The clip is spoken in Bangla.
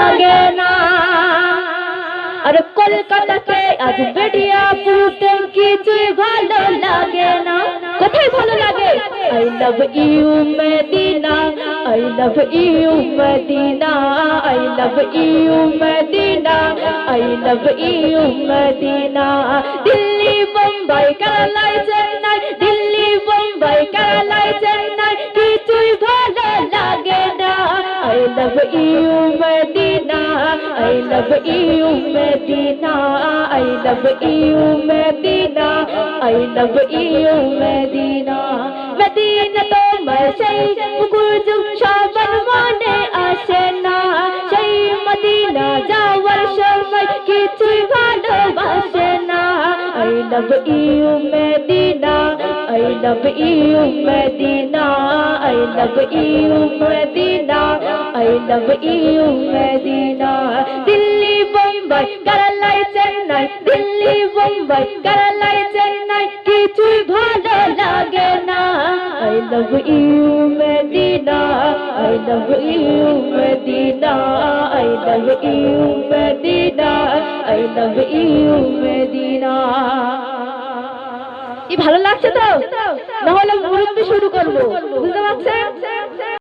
লাগে না আর কলকাতাকে আজ বেডিয়া পুরুতে কিছুই ভালো লাগে না কোথায় ভালো লাগে I love you Madina I love you Madina I love you Madina I love you Madina Delhi Bombay কেরালাই চেন্নাই দিল্লি বোম্বাই কেরালাই চেন্নাই কিছুই ভালো লাগে না I love you Medina I love you Madina I love you Madina I love you Madina Madina তোমার সেই যুগ সবার মনে আসে না সেই মদিনা যাওয়ার সময় কিছুই ভালোবাসে না I love you Madina I love you Madina I love you Madina I love you Madina Delhi Bombay কেরালাই চেন্নাই দিল্লি বোম্বাই কেরালাই চেন্নাই কিছুই ভালো লাগে না I love you Madina I love you Madina I love you Madina I love you Madina কি ভালো লাগছে তো? না হলে মুরব্বী শুরু করব। বুঝতে পারছেন?